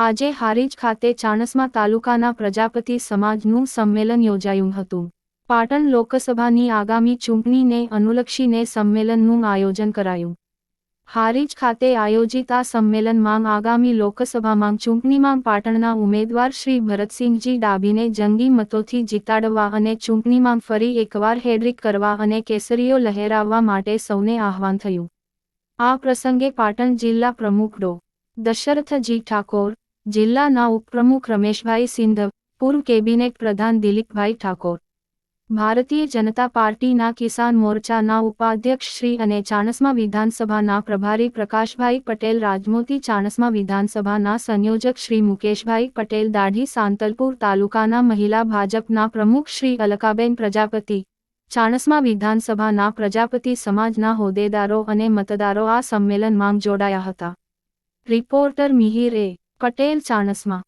આજે હારીજ ખાતે ચાણસ્મા તાલુકાના પ્રજાપતિ સમાજનું સંમેલન યોજાયું હતું. પાટણ લોકસભાની આગામી ચૂંટણીને અનુલક્ષીને સંમેલનનું આયોજન કરાયું. હારીજ ખાતે આયોજિત આ સંમેલનમાં આગામી લોકસભામાં ચૂંટણીમાં પાટણના ઉમેદવાર શ્રી ભરતસિંહજી ડાભીને જંગી મતોથી જીતાડવા અને ચૂંટણીમાં ફરી એકવાર હેડ્રિક કરવા અને કેસરીઓ લહેરાવવા માટે સૌને આહવાન થયું. આ પ્રસંગે પાટણ જિલ્લા પ્રમુખ ડો. દશરથજી ઠાકોર જિલ્લાના ઉપપ્રમુખ રમેશભાઈ સિંધ, પૂર્વ કેબિનેટ પ્રધાન દિલીપભાઈ ઠાકોર. ભારતીય જનતા પાર્ટીના કિસાન મોરચાના ઉપાધ્યક્ષ શ્રી અને ચાણસ્મા વિધાનસભાના પ્રભારી પ્રકાશભાઈ પટેલ, રાજમોતી ચાણસ્મા વિધાનસભાના સંયોજક શ્રી મુકેશભાઈ પટેલ, દાઢી સાંતલપુર તાલુકાના મહિલા ભાજપના પ્રમુખ શ્રી અલકાબેન પ્રજાપતિ, ચાણસ્મા વિધાનસભાના પ્રજાપતિ સમાજના હોદ્દેદારો અને મતદારો આ સંમેલનમાં જોડાયા હતા. Reporter Mihir A. Patel Chanasma.